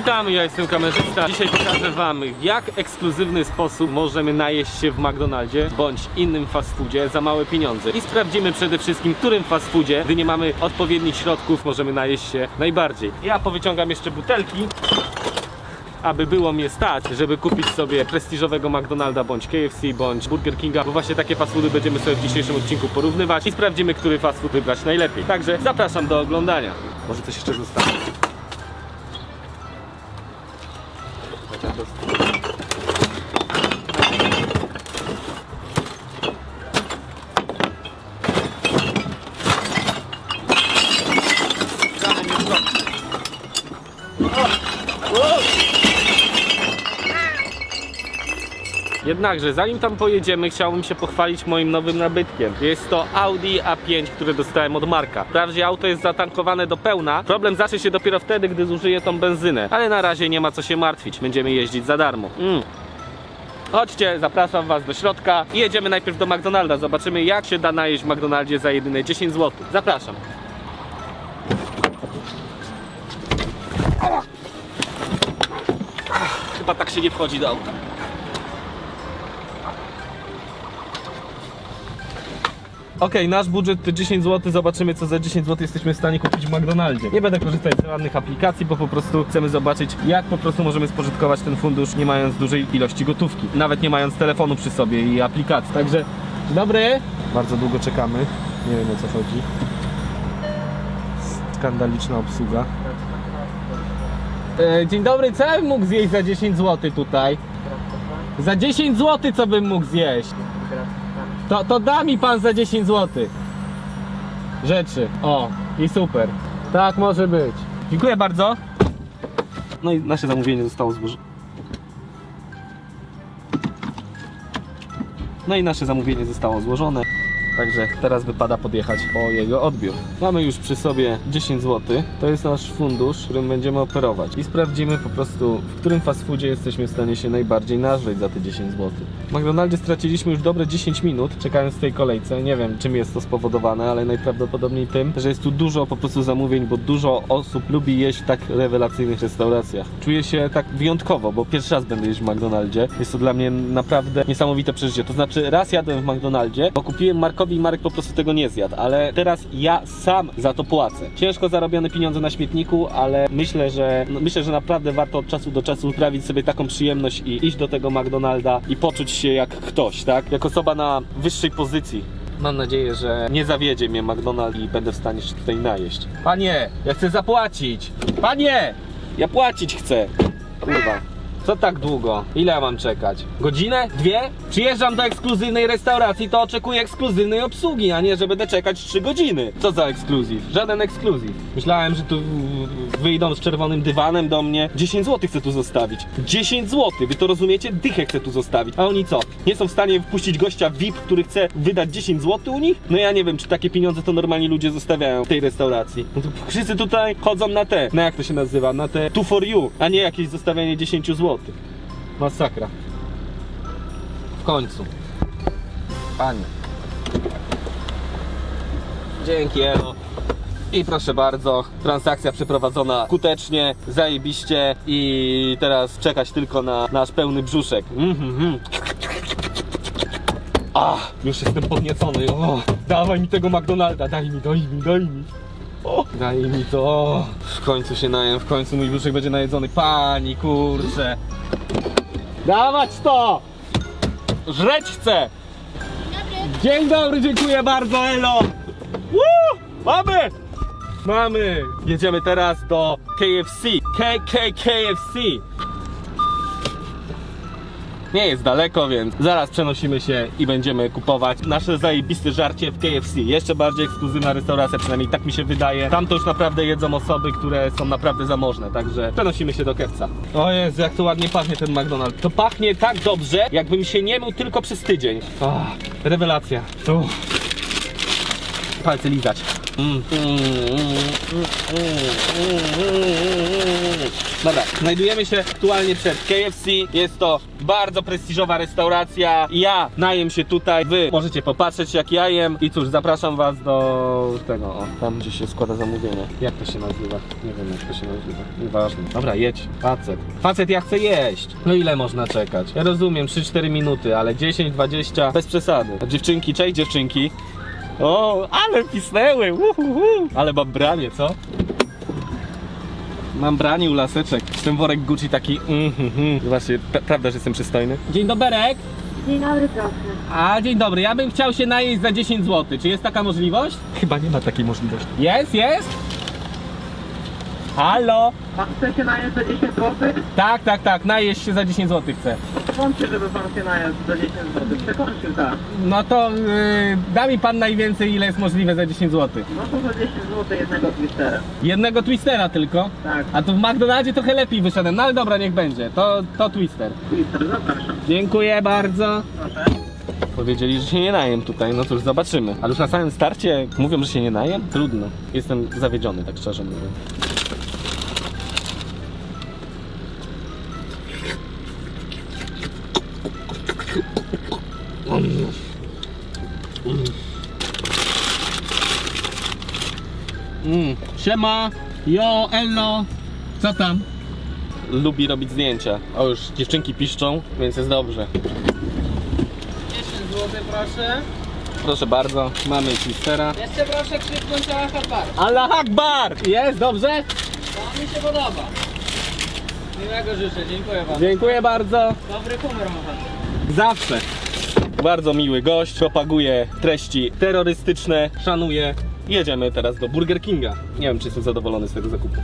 Witamy, ja jestem kamerzysta. Dzisiaj pokażę wam, jak ekskluzywny sposób możemy najeść się w McDonaldzie bądź innym fast foodzie za małe pieniądze. I sprawdzimy przede wszystkim, którym fast foodzie, gdy nie mamy odpowiednich środków, możemy najeść się najbardziej. Ja powyciągam jeszcze butelki aby było mnie stać, żeby kupić sobie prestiżowego McDonalda bądź KFC bądź Burger Kinga, bo właśnie takie fast foody będziemy sobie w dzisiejszym odcinku porównywać i sprawdzimy, który fast food wybrać najlepiej. Także zapraszam do oglądania. Może coś jeszcze zostanie. Jednakże, zanim tam pojedziemy, chciałbym się pochwalić moim nowym nabytkiem. Jest to Audi A5, które dostałem od Marka. Wprawdzie auto jest zatankowane do pełna. Problem zacznie się dopiero wtedy, gdy zużyję tą benzynę. Ale na razie nie ma co się martwić. Będziemy jeździć za darmo. Mm. Chodźcie, zapraszam was do środka jedziemy najpierw do McDonalda. Zobaczymy jak się da najeść w McDonaldzie za jedyne 10 zł. Zapraszam. Chyba tak się nie wchodzi do auta. Okej, nasz budżet to 10 zł, zobaczymy co za 10 zł jesteśmy w stanie kupić w McDonaldzie. Nie będę korzystać z żadnych aplikacji, bo po prostu chcemy zobaczyć jak po prostu możemy spożytkować ten fundusz nie mając dużej ilości gotówki. Nawet nie mając telefonu przy sobie i aplikacji. Także, dzień dobry. Bardzo długo czekamy, nie wiem o co chodzi. Skandaliczna obsługa. E, dzień dobry, co ja bym mógł zjeść za 10 zł tutaj? Za 10 zł co bym mógł zjeść? To, to da mi pan za 10 zł. Rzeczy. O, i super. Tak może być. Dziękuję bardzo. No i nasze zamówienie zostało złożone. No i nasze zamówienie zostało złożone. Także teraz wypada podjechać po jego odbiór. Mamy już przy sobie 10 zł. To jest nasz fundusz, którym będziemy operować. I sprawdzimy po prostu, w którym fast foodzie jesteśmy w stanie się najbardziej nażreć za te 10 zł. W McDonaldzie straciliśmy już dobre 10 minut, czekając w tej kolejce. Nie wiem, czym jest to spowodowane, ale najprawdopodobniej tym, że jest tu dużo po prostu zamówień, bo dużo osób lubi jeść w tak rewelacyjnych restauracjach. Czuję się tak wyjątkowo, bo pierwszy raz będę jeść w McDonaldzie. Jest to dla mnie naprawdę niesamowite przeżycie. To znaczy, raz jadłem w McDonaldzie, bo kupiłem Markowi i Marek po prostu tego nie zjadł, ale teraz ja sam za to płacę. Ciężko zarobione pieniądze na śmietniku, ale myślę, że no, myślę, że naprawdę warto od czasu do czasu sprawić sobie taką przyjemność i iść do tego McDonalda i poczuć się jak ktoś, tak? Jak osoba na wyższej pozycji. Mam nadzieję, że nie zawiedzie mnie McDonald i będę w stanie się tutaj najeść. Panie, ja chcę zapłacić! Panie! Ja płacić chcę! Kurwa. Co tak długo? Ile ja mam czekać? Godzinę? Dwie? Przyjeżdżam do ekskluzywnej restauracji, to oczekuję ekskluzywnej obsługi, a nie, że będę czekać 3 godziny. Co za ekskluzyw? Żaden ekskluzyw. Myślałem, że tu wyjdą z czerwonym dywanem do mnie. 10 zł chcę tu zostawić. 10 zł, wy to rozumiecie? Dychę chcę tu zostawić. A oni co? Nie są w stanie wpuścić gościa VIP, który chce wydać 10 zł u nich? No ja nie wiem, czy takie pieniądze to normalni ludzie zostawiają w tej restauracji. No to wszyscy tutaj chodzą na te, na jak to się nazywa, na te two for you, a nie jakieś zostawianie 10 zł. Masakra. W końcu. Panie. Dzięki, Elo. I proszę bardzo, transakcja przeprowadzona skutecznie, zajebiście i teraz czekać tylko na nasz pełny brzuszek. Mhm, mhm. Ach, już jestem podniecony. O, dawaj mi tego McDonalda, daj mi, daj mi, daj mi. Daj mi to. W końcu się najem, w końcu mój brzuszek będzie najedzony. Pani, kurczę. Dawać to! Żreć chcę! Dzień dobry, dziękuję bardzo, Elo! Woo! Mamy! Mamy! Jedziemy teraz do KFC. KKKFC. Nie jest daleko, więc zaraz przenosimy się i będziemy kupować nasze zajebiste żarcie w KFC. Jeszcze bardziej ekskluzywna restauracja, przynajmniej tak mi się wydaje. Tam to już naprawdę jedzą osoby, które są naprawdę zamożne, także przenosimy się do Kewca. O Jezu, jak to ładnie pachnie ten McDonald's. To pachnie tak dobrze, jakbym się nie mył tylko przez tydzień. Oh, rewelacja. Uff. Palce lizać. Dobra, znajdujemy się aktualnie przed KFC. Jest to bardzo prestiżowa restauracja. Ja najem się tutaj. Wy możecie popatrzeć jak ja jem. I cóż, zapraszam was do tego. O, tam gdzie się składa zamówienie. Jak to się nazywa? Nie wiem jak to się nazywa. Nieważne. Dobra, jedź. Facet. Facet, ja chcę jeść. No ile można czekać? Ja rozumiem, 3-4 minuty, ale 10-20 bez przesady. Dziewczynki, cześć dziewczynki. O, ale pisnęły! Uhuhu. Ale mam branie, co? Mam branie u laseczek. Ten worek Gucci taki. Mm, mm, mm. Właśnie, pra- prawda, że jestem przystojny? Dzień doberek. Dzień dobry, proszę. A, dzień dobry. Ja bym chciał się najeść za 10 zł. Czy jest taka możliwość? Chyba nie ma takiej możliwości. Jest, jest? Halo? Pan chce się najeść za 10 zł? Tak, tak, tak. Najeść się za 10 zł chcę. Wątpię, żeby pan się najeść za 10 zł. Przekończył tak. No to yy, da mi pan najwięcej, ile jest możliwe za 10 zł. No to za 10 zł jednego twistera. Jednego twistera tylko. Tak, A tu w McDonaldzie trochę lepiej wyszedłem. No ale dobra, niech będzie. To, to twister. twister, zapraszam. Dziękuję bardzo. Proszę. Powiedzieli, że się nie najem tutaj, no cóż, zobaczymy. Ale już na samym starcie mówią, że się nie najem? Trudno. Jestem zawiedziony, tak szczerze mówiąc. Mm. Siema, jo, ello, co tam? Lubi robić zdjęcia. O, już dziewczynki piszczą, więc jest dobrze. 10 zł proszę. Proszę bardzo, mamy twistera. Jeszcze proszę krzyknąć Allah Akbar. Allah Akbar! Jest, dobrze? To mi się podoba. Miłego życzę, dziękuję bardzo. Dziękuję bardzo. Dobry humor ma pan. Zawsze. Bardzo miły gość, propaguje treści terrorystyczne, szanuje. Jedziemy teraz do Burger Kinga. Nie wiem, czy jestem zadowolony z tego zakupu.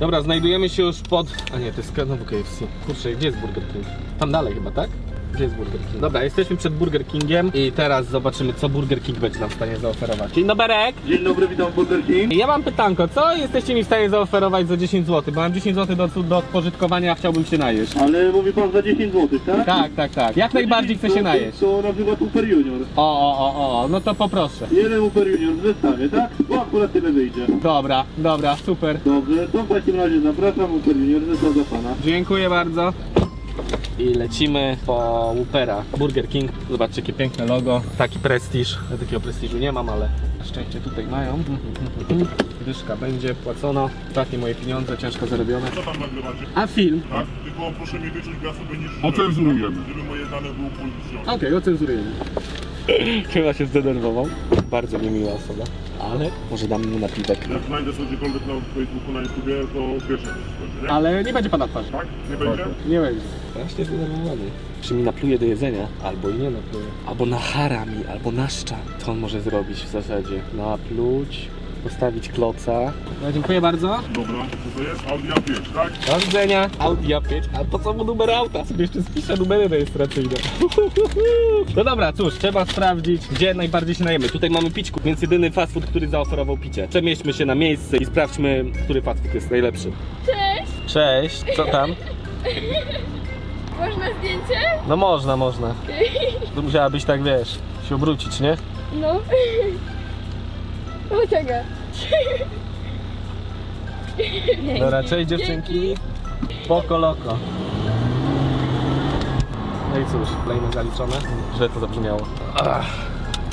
Dobra, znajdujemy się już pod... A nie, to jest znowu KFC. Kurczę, gdzie jest Burger King? Tam dalej chyba, tak? Gdzie jest Burger King? Dobra, jesteśmy przed Burger Kingiem i teraz zobaczymy, co Burger King będzie nam w stanie zaoferować. Dzień doberek! Dzień dobry, witam w Burger King. Ja mam pytanko, co jesteście mi w stanie zaoferować za 10 zł? Bo mam 10 zł do, do spożytkowania, a chciałbym się najeść. Ale mówi pan za 10 zł, tak? Tak, tak, tak. Jak najbardziej chcę się najeść. To na przykład Super Junior. O, o, o, o, no to poproszę. Jeden Super Junior w zestawie, tak? Bo akurat tyle wyjdzie. Dobra, dobra, super. Dobrze, to w takim razie zapraszam Super Junior, zestaw dla pana. Dziękuję bardzo. I lecimy po Whoopera. Burger King. Zobaczcie, jakie piękne logo. Taki prestiż. Ja takiego prestiżu nie mam, ale na szczęście tutaj mają. Dyszka będzie płacona. Ostatnie moje pieniądze, ciężko zarobione. Co tam nagrywacie? A film? Tak? Tylko proszę mi wyczuć gaz sobie niż... Ocenzurujemy. Żeby moje dane były upublicznione. Okej, ocenzurujemy. Chyba się zdenerwował. Bardzo niemiła osoba. Ale może dam mu napiwek. Jak znajdę sobie gdziekolwiek na Facebooku, na YouTubie, to pierwsze nie? Ale nie będzie pana twarz. Tak? Nie będzie? Nie będzie. Strasznie zdenerwowany. Czy mi napluje do jedzenia, albo i nie napluje. Albo nachara mi, albo naszcza. Co on może zrobić w zasadzie? Napluć, postawić kloca. No, dziękuję bardzo. Dobra, co to jest? Audi A5, tak? Do widzenia. Audi A5. A po co mu numer auta? Sobie jeszcze spiszę numery rejestracyjne. No dobra, cóż, trzeba sprawdzić, gdzie najbardziej się najemy. Tutaj mamy pićku, więc jedyny fast food, który zaoferował picie. Przemieśćmy się na miejsce i sprawdźmy, który fast food jest najlepszy. Cześć! Cześć, co tam? Można zdjęcie? No można, można. To musiałabyś tak, wiesz, się obrócić, nie? No. O tego. Dobra, cześć dziewczynki. Poko loko. No i cóż, kolejne zaliczone. Źle to zabrzmiało.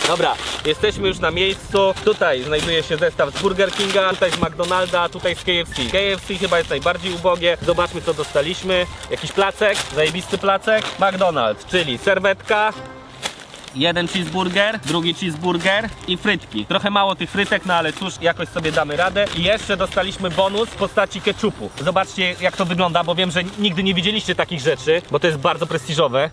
Dobra, jesteśmy już na miejscu. Tutaj znajduje się zestaw z Burger Kinga, tutaj z McDonalda, tutaj z KFC. KFC chyba jest najbardziej ubogie. Zobaczmy co dostaliśmy. Jakiś placek, zajebisty placek. McDonald's, czyli serwetka, Jeden cheeseburger, drugi cheeseburger i frytki. Trochę mało tych frytek, no ale cóż, jakoś sobie damy radę. I jeszcze dostaliśmy bonus w postaci ketchupu. Zobaczcie jak to wygląda, bo wiem, że nigdy nie widzieliście takich rzeczy, bo to jest bardzo prestiżowe.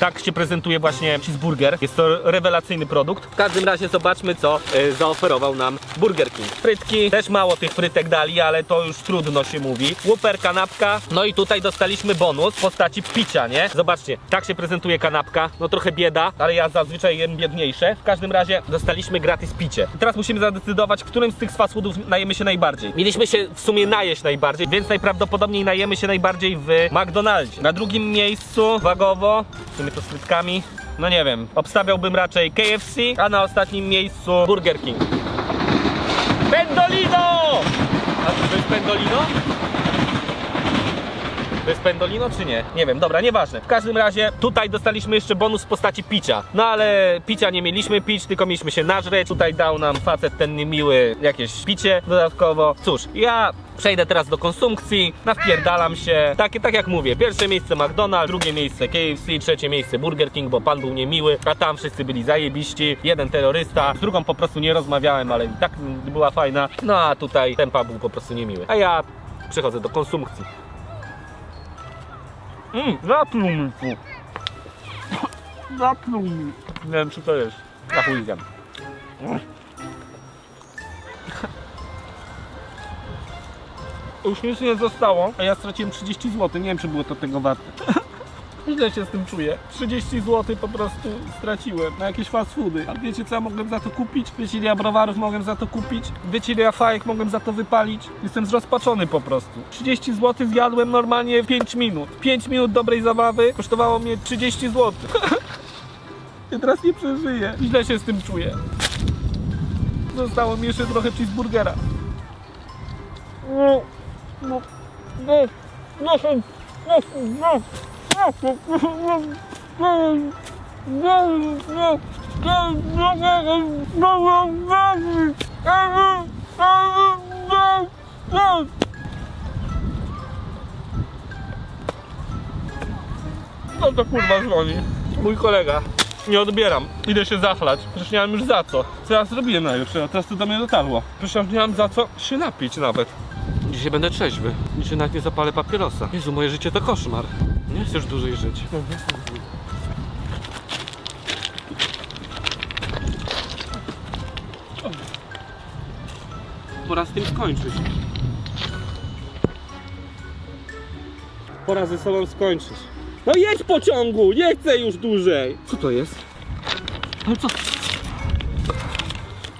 Tak się prezentuje właśnie cheeseburger. Jest to rewelacyjny produkt. W każdym razie zobaczmy, co y, zaoferował nam Burger King. Frytki, też mało tych frytek dali, ale to już trudno się mówi. Whopper, kanapka. No i tutaj dostaliśmy bonus w postaci picia, nie? Zobaczcie, tak się prezentuje kanapka. No trochę bieda, ale ja zazwyczaj jem biedniejsze. W każdym razie dostaliśmy gratis picie. I teraz musimy zadecydować, którym z tych fast foodów najemy się najbardziej. Mieliśmy się w sumie najeść najbardziej, więc najprawdopodobniej najemy się najbardziej w McDonaldzie. Na drugim miejscu wagowo, z frytkami, No nie wiem, obstawiałbym raczej KFC, a na ostatnim miejscu Burger King. Pendolino! A to jest Pendolino? To jest pendolino czy nie? Nie wiem, dobra, nieważne. W każdym razie tutaj dostaliśmy jeszcze bonus w postaci picia. No ale picia nie mieliśmy pić, tylko mieliśmy się nażreć. Tutaj dał nam facet ten niemiły jakieś picie dodatkowo. Cóż, ja przejdę teraz do konsumpcji, nawpierdalam się. Tak, tak jak mówię, pierwsze miejsce McDonald's, drugie miejsce KFC, trzecie miejsce Burger King, bo pan był niemiły, a tam wszyscy byli zajebiści. Jeden terrorysta, z drugą po prostu nie rozmawiałem, ale tak była fajna. No a tutaj ten pan był po prostu niemiły. A ja przechodzę do konsumpcji. Mmm, zapluł mi tu. Zapluł mi. Nie wiem, czy to jest. Na chuj zjem. Już nic nie zostało, a ja straciłem 30 zł. Nie wiem, czy było to tego warte. Źle się z tym czuję. 30 zł po prostu straciłem na jakieś fast foody. A wiecie co ja mogłem za to kupić? Ja browarów mogłem za to kupić? Ja fajek mogłem za to wypalić? Jestem zrozpaczony po prostu. 30 zł zjadłem normalnie w 5 minut. 5 minut dobrej zabawy kosztowało mnie 30 zł. ja teraz nie przeżyję. Źle się z tym czuję. Zostało mi jeszcze trochę cheeseburgera. No, no, no, no, no, no. No to kurwa dzwoni. Mój kolega. Nie odbieram. Idę się zachlać. Przecież nie mam już za co. Co ja zrobiłem na jutro? Teraz to do mnie dotarło. Przecież nie mam za co się napić nawet. Dzisiaj będę trzeźwy. Dzisiaj nawet nie zapalę papierosa. Jezu, moje życie to koszmar. Nie chcesz dłużej żyć. Pora z tym skończyć. Pora ze sobą skończyć. No jedź pociągu! Nie chcę już dłużej! Co to jest? Ale co?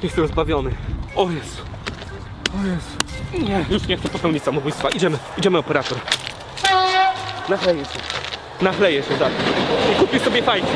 Jestem zbawiony. O Jezu. O Jezu. Nie, już nie chcę popełnić samobójstwa. Idziemy, idziemy operator. Nachleję się. Nachleję się, tak. I kupię sobie fajki.